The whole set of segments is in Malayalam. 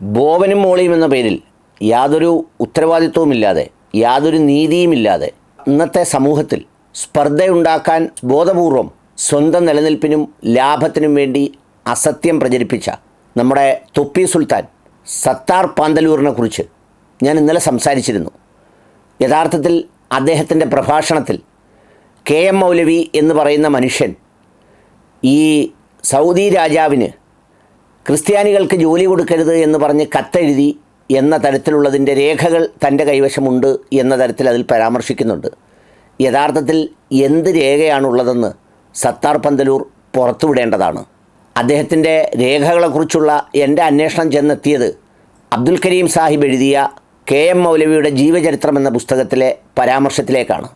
ബോവനും മോളിയും എന്ന പേരിൽ യാതൊരു ഉത്തരവാദിത്വവുമില്ലാതെ യാതൊരു നീതിയുമില്ലാതെ ഇന്നത്തെ സമൂഹത്തിൽ സ്പർദ്ധയുണ്ടാക്കാൻ ബോധപൂർവം സ്വന്തം നിലനിൽപ്പിനും ലാഭത്തിനും വേണ്ടി അസത്യം പ്രചരിപ്പിച്ച നമ്മുടെ തൊപ്പി സുൽത്താൻ സത്താർ പാന്തലൂരിനെ കുറിച്ച് ഞാൻ ഇന്നലെ സംസാരിച്ചിരുന്നു. യഥാർത്ഥത്തിൽ അദ്ദേഹത്തിന്റെ പ്രഭാഷണത്തിൽ കെ എം മൗലവി എന്ന് പറയുന്ന മനുഷ്യൻ ഈ സൗദി രാജാവിന് ക്രിസ്ത്യാനികൾക്ക് ജോലി കൊടുക്കരുത് എന്ന് പറഞ്ഞ് കത്തെഴുതി എന്ന തരത്തിലുള്ളതിന്റെ രേഖകൾ തന്റെ കൈവശമുണ്ട് എന്ന തരത്തിൽ അതിൽ പരാമർശിക്കുന്നുണ്ട്. യഥാർത്ഥത്തിൽ എന്ത് രേഖയാണുള്ളതെന്ന് സത്താർ പന്തലൂർ പുറത്തുവിടേണ്ടതാണ്. അദ്ദേഹത്തിന്റെ രേഖകളെക്കുറിച്ചുള്ള എന്റെ അന്വേഷണം ചെന്നെത്തിയത് അബ്ദുൽ കരീം സാഹിബ് എഴുതിയ കെ എം മൗലവിയുടെ ജീവചരിത്രം എന്ന പുസ്തകത്തിലെ പരാമർശത്തിലേക്കാണ്.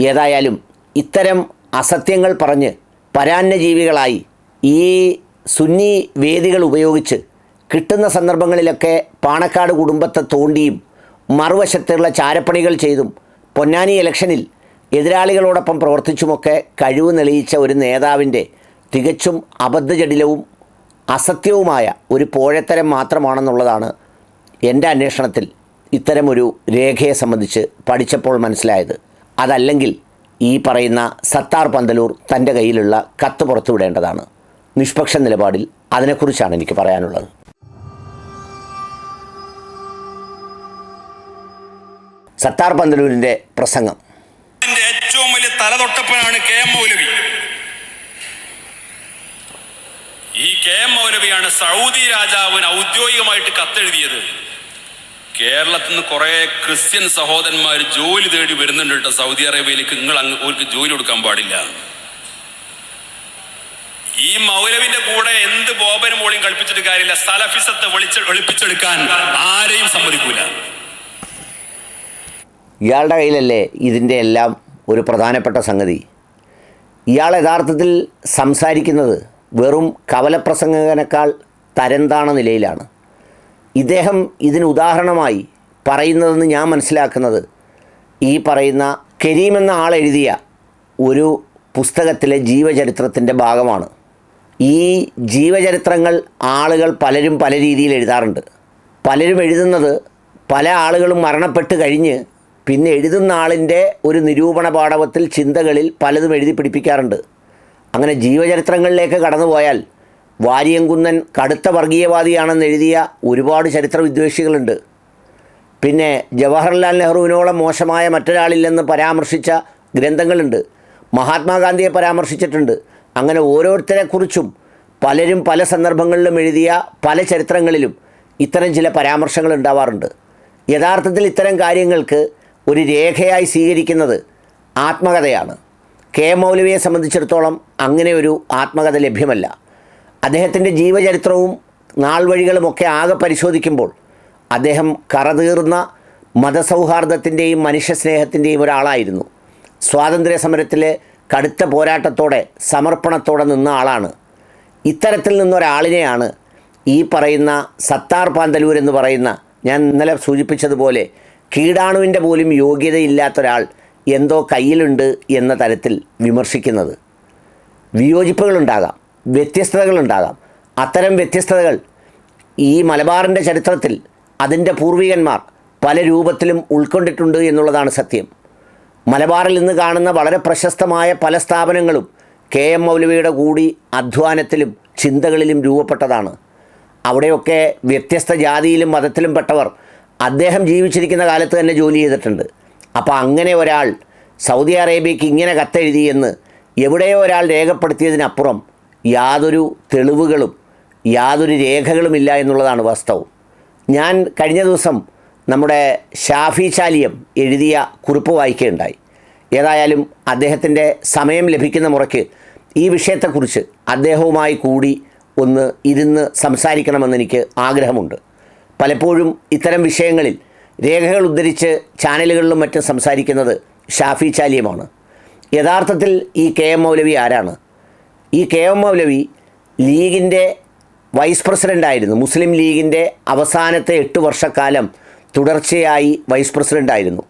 ഏതായാലും ഇത്തരം അസത്യങ്ങൾ പറഞ്ഞ് പരാന്നജീവികളായി ഈ സുന്നി വേദികൾ ഉപയോഗിച്ച് കിട്ടുന്ന സന്ദർഭങ്ങളിലൊക്കെ പാണക്കാട് കുടുംബത്തെ തോണ്ടിയും മറുവശത്തുള്ള ചാരപ്പണികൾ ചെയ്തും പൊന്നാനി ഇലക്ഷനിൽ എതിരാളികളോടൊപ്പം പ്രവർത്തിച്ചുമൊക്കെ കഴിവ് തെളിയിച്ച ഒരു നേതാവിന്റെ തികച്ചും അബദ്ധജടിലവും അസത്യവുമായ ഒരു പോഴത്തരം മാത്രമാണെന്നുള്ളതാണ് എന്റെ അന്വേഷണത്തിൽ ഇത്തരമൊരു രേഖയെ സംബന്ധിച്ച് പഠിച്ചപ്പോൾ മനസ്സിലായത്. അതല്ലെങ്കിൽ ഈ പറയുന്ന സത്താർ പന്തലൂർ തന്റെ കയ്യിലുള്ള കത്ത് പുറത്തുവിടേണ്ടതാണ്. നിഷ്പക്ഷ നിലപാടിൽ അതിനെക്കുറിച്ചാണ് എനിക്ക് പറയാനുള്ളത്. സത്താർ പന്തലൂരിന്റെ പ്രസംഗം. ഏറ്റവും വലിയ തലതൊട്ടപ്പനാണ് കെ എം മൗലവി. ഈ കെ എം മൗലവിയാണ് സൗദി രാജാവിന് ഔദ്യോഗികമായിട്ട് കത്തെഴുതിയത്. കേരളത്തിൽ നിന്ന് കുറെ ക്രിസ്ത്യൻ സഹോദരന്മാർ ജോലി തേടി വരുന്നുണ്ട് സൗദി അറേബ്യയിലേക്ക് നിങ്ങൾ അങ്ങ് ജോലി കൊടുക്കാൻ പാടില്ല. ഈ മൗലവിന്റെ കൂടെ എന്ത് ബോബനും മോളിയും കളിപ്പിച്ചിട്ട് കാര്യമില്ല. സലഫിസത്തെ വിളിച്ച് ഒളിപ്പിച്ചെടുക്കാൻ ആരെയും സമ്മതിക്കൂല. ഇയാളുടെ കയ്യിലല്ലേ ഇതിന്റെ എല്ലാം ഒരു പ്രധാനപ്പെട്ട സംഗതി. ഇയാൾ യഥാർത്ഥത്തിൽ സംസാരിക്കുന്നത് വെറും കവലപ്രസംഗകനേക്കാൾ തരംതാണ നിലയിലാണ്. ഇദ്ദേഹം ഇതിന് ഉദാഹരണമായി പറയുന്നതെന്ന് ഞാൻ മനസ്സിലാക്കുന്നത് ഈ പറയുന്ന കരീം എന്ന ആൾ എഴുതിയ ഒരു പുസ്തകത്തിലെ ജീവചരിത്രത്തിന്റെ ഭാഗമാണ്. ഈ ജീവചരിത്രങ്ങൾ ആളുകൾ പലരും പല രീതിയിൽ എഴുതാറുണ്ട്. പലരും എഴുതുന്നത് പല ആളുകളും മരണപ്പെട്ട് കഴിഞ്ഞ് പിന്നെ എഴുതുന്ന ആളിന്റെ ഒരു നിരൂപണ പാഠവത്തിൽ ചിന്തകളിൽ പലതും എഴുതി പിടിപ്പിക്കാറുണ്ട്. അങ്ങനെ ജീവചരിത്രങ്ങളിലേക്ക് കടന്നുപോയാൽ വാര്യംകുന്നൻ കടുത്ത വർഗീയവാദിയാണെന്ന് എഴുതിയ ഒരുപാട് ചരിത്ര വിദ്വേഷികളുണ്ട്. പിന്നെ ജവഹർലാൽ നെഹ്റുവിനോളം മോശമായ മറ്റൊരാളില്ലെന്ന് പരാമർശിച്ച ഗ്രന്ഥങ്ങളുണ്ട്. മഹാത്മാഗാന്ധിയെ പരാമർശിച്ചിട്ടുണ്ട്. അങ്ങനെ ഓരോരുത്തരെക്കുറിച്ചും പലരും പല സന്ദർഭങ്ങളിലും എഴുതിയ പല ചരിത്രങ്ങളിലും ഇത്തരം ചില പരാമർശങ്ങൾ ഉണ്ടാവാറുണ്ട്. യഥാർത്ഥത്തിൽ ഇത്തരം കാര്യങ്ങൾക്ക് ഒരു രേഖയായി സ്വീകരിക്കുന്നത് ആത്മകഥയാണ്. കെ മൗലവിയെ സംബന്ധിച്ചിടത്തോളം അങ്ങനെ ഒരു ആത്മകഥ ലഭ്യമല്ല. അദ്ദേഹത്തിന്റെ ജീവചരിത്രവും നാൾ വഴികളുമൊക്കെ ആകെ പരിശോധിക്കുമ്പോൾ അദ്ദേഹം കറതീർന്ന മതസൗഹാർദ്ദത്തിന്റെയും മനുഷ്യസ്നേഹത്തിന്റെയും ഒരാളായിരുന്നു. സ്വാതന്ത്ര്യ സമരത്തിലെ കടുത്ത പോരാട്ടത്തോടെ സമർപ്പണത്തോടെ നിന്ന ആളാണ്. ഇത്തരത്തിൽ നിന്നൊരാളിനെയാണ് ഈ പറയുന്ന സത്താർ പാന്തലൂർ എന്ന് പറയുന്ന ഞാൻ ഇന്നലെ സൂചിപ്പിച്ചതുപോലെ കീടാണുവിന്റെ പോലും യോഗ്യതയില്ലാത്ത ഒരാൾ എന്തോ കയ്യിലുണ്ട് എന്ന തരത്തിൽ വിമർശിക്കുന്നത്. വിയോജിപ്പുകളുണ്ടാകാം വ്യത്യസ്തതകളുണ്ടാകാം. അത്തരം വ്യത്യസ്തതകൾ ഈ മലബാറിന്റെ ചരിത്രത്തിൽ അതിന്റെ പൂർവികന്മാർ പല രൂപത്തിലും ഉൾക്കൊണ്ടിട്ടുണ്ട് എന്നുള്ളതാണ് സത്യം. മലബാറിൽ നിന്ന് കാണുന്ന വളരെ പ്രശസ്തമായ പല സ്ഥാപനങ്ങളും കെ എം മൗലവിയുടെ കൂടി അധ്വാനത്തിലും ചിന്തകളിലും രൂപപ്പെട്ടതാണ്. അവിടെയൊക്കെ വ്യത്യസ്ത ജാതിയിലും മതത്തിലും പെട്ടവർ അദ്ദേഹം ജീവിച്ചിരിക്കുന്ന കാലത്ത് തന്നെ ജോലി ചെയ്തിട്ടുണ്ട്. അപ്പോൾ അങ്ങനെ ഒരാൾ സൗദി അറേബ്യയ്ക്ക് ഇങ്ങനെ കത്തെഴുതിയെന്ന് എവിടെയോ ഒരാൾ രേഖപ്പെടുത്തിയതിനപ്പുറം യാതൊരു തെളിവുകളും യാതൊരു രേഖകളുമില്ല എന്നുള്ളതാണ് വാസ്തവം. ഞാൻ കഴിഞ്ഞ ദിവസം നമ്മുടെ ഷാഫി ചാലിയം എഴുതിയ കുറിപ്പ് വായിക്കുകയുണ്ടായി. ഏതായാലും അദ്ദേഹത്തിന്റെ സമയം ലഭിക്കുന്ന മുറയ്ക്ക് ഈ വിഷയത്തെക്കുറിച്ച് അദ്ദേഹവുമായി കൂടി ഒന്ന് ഇരുന്ന് സംസാരിക്കണമെന്ന് എനിക്ക് ആഗ്രഹമുണ്ട്. പലപ്പോഴും ഇത്തരം വിഷയങ്ങളിൽ രേഖകൾ ഉദ്ധരിച്ച് ചാനലുകളിലും മറ്റും സംസാരിക്കുന്നത് ഷാഫി ചാലിയമാണ്. യഥാർത്ഥത്തിൽ ഈ കെ എം മൗലവി ആരാണ്? ഈ കെ എം മൗലവി ലീഗിന്റെ വൈസ് പ്രസിഡന്റായിരുന്നു. മുസ്ലിം ലീഗിന്റെ അവസാനത്തെ എട്ട് വർഷക്കാലം തുടർച്ചയായി വൈസ് പ്രസിഡന്റായിരുന്നു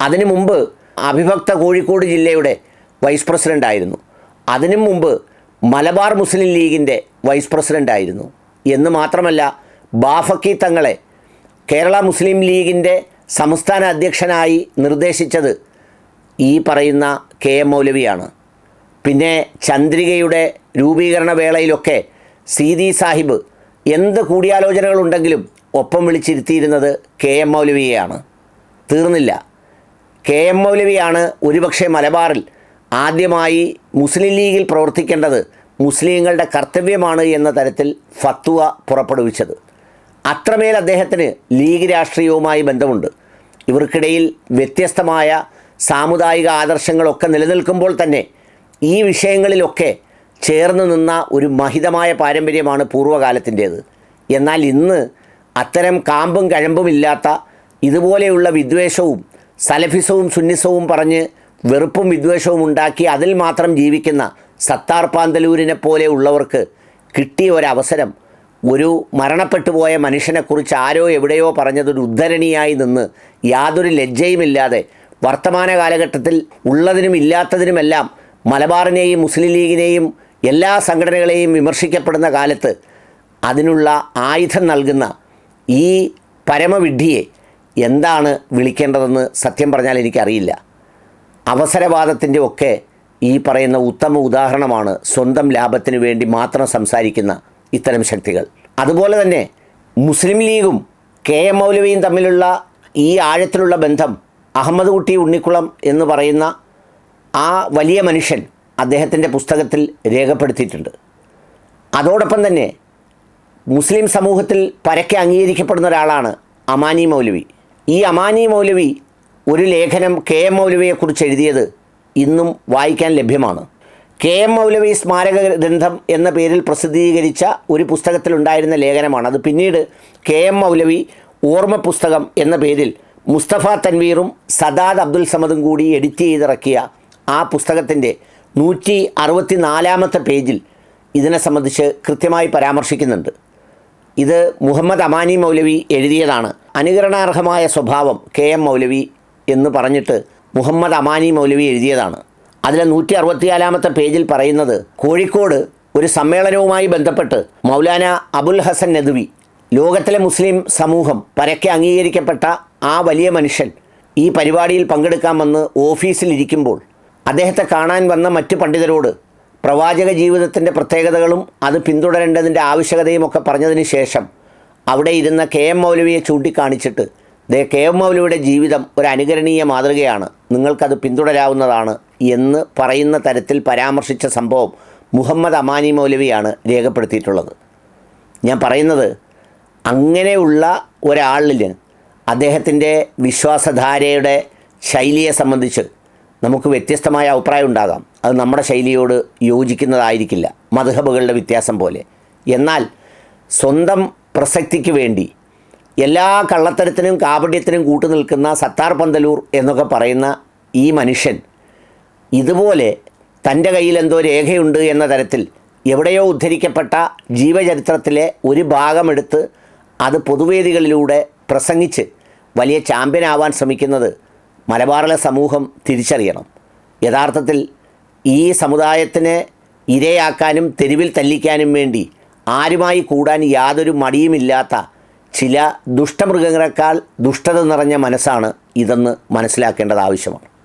അതിനു മുമ്പ് അവിഭക്ത കോഴിക്കോട് ജില്ലയുടെ വൈസ് പ്രസിഡന്റായിരുന്നു അതിനു മുമ്പ് മലബാർ മുസ്ലിം ലീഗിന്റെ വൈസ് പ്രസിഡന്റായിരുന്നു എന്ന് മാത്രമല്ല ബാഫക്കി തങ്ങളെ കേരള മുസ്ലിം ലീഗിന്റെ സംസ്ഥാന അധ്യക്ഷനായി നിർദ്ദേശിച്ചത് ഈ പറയുന്ന കെ എം മൗലവിയാണ്. പിന്നെ ചന്ദ്രികയുടെ രൂപീകരണ വേളയിലൊക്കെ സീതി സാഹിബ് എന്ത് കൂടിയാലോചനകളുണ്ടെങ്കിലും ഒപ്പം വിളിച്ചിരുത്തിയിരുന്നത് കെ എം മൗലവിയെയാണ്. തീർന്നില്ല. കെ എം മൗലവിയാണ് ഒരുപക്ഷെ മലബാറിൽ ആദ്യമായി മുസ്ലിം ലീഗിൽ പ്രവർത്തിക്കേണ്ടത് മുസ്ലിങ്ങളുടെ കർത്തവ്യമാണ് എന്ന തരത്തിൽ ഫത്വ പുറപ്പെടുവിച്ചത്. അത്രമേൽ അദ്ദേഹത്തിന് ലീഗ് രാഷ്ട്രീയവുമായി ബന്ധമുണ്ട്. ഇവർക്കിടയിൽ വ്യത്യസ്തമായ സാമുദായിക ആദർശങ്ങളൊക്കെ നിലനിൽക്കുമ്പോൾ തന്നെ ഈ വിഷയങ്ങളിലൊക്കെ ചേർന്ന് നിന്ന ഒരു മഹിതമായ പാരമ്പര്യമാണ് പൂർവകാലത്തിന്റേത്. എന്നാൽ ഇന്ന് അത്തരം കാമ്പും കഴമ്പുമില്ലാത്ത ഇതുപോലെയുള്ള വിദ്വേഷവും സലഫിസവും സുന്നിസവും പറഞ്ഞ് വെറുപ്പും വിദ്വേഷവും ഉണ്ടാക്കി അതിൽ മാത്രം ജീവിക്കുന്ന സത്താർ പാന്തലൂരിനെ പോലെ ഉള്ളവർക്ക് കിട്ടിയ ഒരവസരം ഒരു മരണപ്പെട്ടു പോയ മനുഷ്യനെക്കുറിച്ച് ആരോ എവിടെയോ പറഞ്ഞതൊരു ഉദ്ധരണിയായി നിന്ന് യാതൊരു ലജ്ജയുമില്ലാതെ വർത്തമാന കാലഘട്ടത്തിൽ ഉള്ളതിനും ഇല്ലാത്തതിനുമെല്ലാം മലബാറിനെയും മുസ്ലിം ലീഗിനെയും എല്ലാ സംഘടനകളെയും വിമർശിക്കപ്പെടുന്ന കാലത്ത് അതിനുള്ള ആയുധം നൽകുന്ന ഈ പരമവിഡ്ഢിയെ എന്താണ് വിളിക്കേണ്ടതെന്ന് സത്യം പറഞ്ഞാൽ എനിക്കറിയില്ല. അവസരവാദത്തിന്റെ ഒക്കെ ഈ പറയുന്ന ഉത്തമ ഉദാഹരണമാണ് സ്വന്തം ലാഭത്തിന് വേണ്ടി മാത്രം സംസാരിക്കുന്ന ഇത്തരം ശക്തികൾ. അതുപോലെ തന്നെ മുസ്ലിം ലീഗും കെ എം മൗലവിയും തമ്മിലുള്ള ഈ ആഴത്തിലുള്ള ബന്ധം അഹമ്മദ് കുട്ടി ഉണ്ണിക്കുളം എന്ന് പറയുന്ന ആ വലിയ മനുഷ്യൻ അദ്ദേഹത്തിന്റെ പുസ്തകത്തിൽ രേഖപ്പെടുത്തിയിട്ടുണ്ട്. അതോടൊപ്പം തന്നെ മുസ്ലിം സമൂഹത്തിൽ പരക്കെ അംഗീകരിക്കപ്പെടുന്ന ഒരാളാണ് അമാനി മൗലവി. ഈ അമാനി മൗലവി ഒരു ലേഖനം കെ എം മൗലവിയെക്കുറിച്ച് എഴുതിയത് ഇന്നും വായിക്കാൻ ലഭ്യമാണ്. കെ എം മൗലവി സ്മാരക ഗ്രന്ഥം എന്ന പേരിൽ പ്രസിദ്ധീകരിച്ച ഒരു പുസ്തകത്തിലുണ്ടായിരുന്ന ലേഖനമാണ്. അത് പിന്നീട് കെ എം മൗലവി ഓർമ്മ പുസ്തകം എന്ന പേരിൽ മുസ്തഫ തൻവീറും സദാദ് അബ്ദുൽ സമദും കൂടി എഡിറ്റ് ചെയ്തിറക്കിയ ആ പുസ്തകത്തിന്റെ നൂറ്റി അറുപത്തി നാലാമത്തെ പേജിൽ ഇതിനെ സംബന്ധിച്ച് കൃത്യമായി പരാമർശിക്കുന്നുണ്ട്. ഇത് മുഹമ്മദ് അമാനി മൗലവി എഴുതിയതാണ്. അനുകരണാർഹമായ സ്വഭാവം കെ എം മൗലവി എന്ന് പറഞ്ഞിട്ട് മുഹമ്മദ് അമാനി മൗലവി എഴുതിയതാണ്. അതിലെ നൂറ്റി അറുപത്തിനാലാമത്തെ പേജിൽ പറയുന്നത് കോഴിക്കോട് ഒരു സമ്മേളനവുമായി ബന്ധപ്പെട്ട് മൗലാന അബുൽ ഹസൻ നദ്വി ലോകത്തിലെ മുസ്ലിം സമൂഹം പരക്കെ അംഗീകരിക്കപ്പെട്ട ആ വലിയ മനുഷ്യൻ ഈ പരിപാടിയിൽ പങ്കെടുക്കാമെന്ന് ഓഫീസിലിരിക്കുമ്പോൾ അദ്ദേഹത്തെ കാണാൻ വന്ന മറ്റ് പണ്ഡിതരോട് പ്രവാചക ജീവിതത്തിന്റെ പ്രത്യേകതകളും അത് പിന്തുടരേണ്ടതിന്റെ ആവശ്യകതയും ഒക്കെ പറഞ്ഞതിന് ശേഷം അവിടെ ഇരുന്ന കെ എം മൗലവിയെ ചൂണ്ടിക്കാണിച്ചിട്ട് ദേ കെ എം മൗലവിയുടെ ജീവിതം ഒരു അനുകരണീയ മാതൃകയാണ്. നിങ്ങൾക്കത് പിന്തുടരാവുന്നതാണ് എന്ന് പറയുന്ന തരത്തിൽ പരാമർശിച്ച സംഭവം മുഹമ്മദ് അമാനി മൗലവിയാണ് രേഖപ്പെടുത്തിയിട്ടുള്ളത്. ഞാൻ പറയുന്നത് അങ്ങനെയുള്ള ഒരാളിന് അദ്ദേഹത്തിന്റെ വിശ്വാസധാരയുടെ ശൈലിയെ സംബന്ധിച്ച് നമുക്ക് വ്യത്യസ്തമായ അഭിപ്രായം ഉണ്ടാകാം. അത് നമ്മുടെ ശൈലിയോട് യോജിക്കുന്നതായിരിക്കില്ല. മധുഹബുകളുടെ വ്യത്യാസം പോലെ. എന്നാൽ സ്വന്തം പ്രസക്തിക്ക് വേണ്ടി എല്ലാ കള്ളത്തരത്തിനും കാപട്യത്തിനും കൂട്ടു നിൽക്കുന്ന സത്താർ പന്തലൂർ എന്നൊക്കെ പറയുന്ന ഈ മനുഷ്യൻ ഇതുപോലെ തന്റെ കയ്യിൽ എന്തോ രേഖയുണ്ട് എന്ന തരത്തിൽ എവിടെയോ ഉദ്ധരിക്കപ്പെട്ട ജീവചരിത്രത്തിലെ ഒരു ഭാഗമെടുത്ത് അത് പൊതുവേദികളിലൂടെ പ്രസംഗിച്ച് വലിയ ചാമ്പ്യനാവാൻ ശ്രമിക്കുന്നത് മലബാറിലെ സമൂഹം തിരിച്ചറിയണം. യഥാർത്ഥത്തിൽ ഈ സമുദായത്തിനെ ഇരയാക്കാനും തെരുവിൽ തല്ലിക്കാനും വേണ്ടി ആരുമായി കൂടാൻ യാതൊരു മടിയുമില്ലാത്ത ചില ദുഷ്ടമൃഗങ്ങളെക്കാൾ ദുഷ്ടത നിറഞ്ഞ മനസ്സാണ് ഇതെന്ന് മനസ്സിലാക്കേണ്ടത് ആവശ്യമാണ്.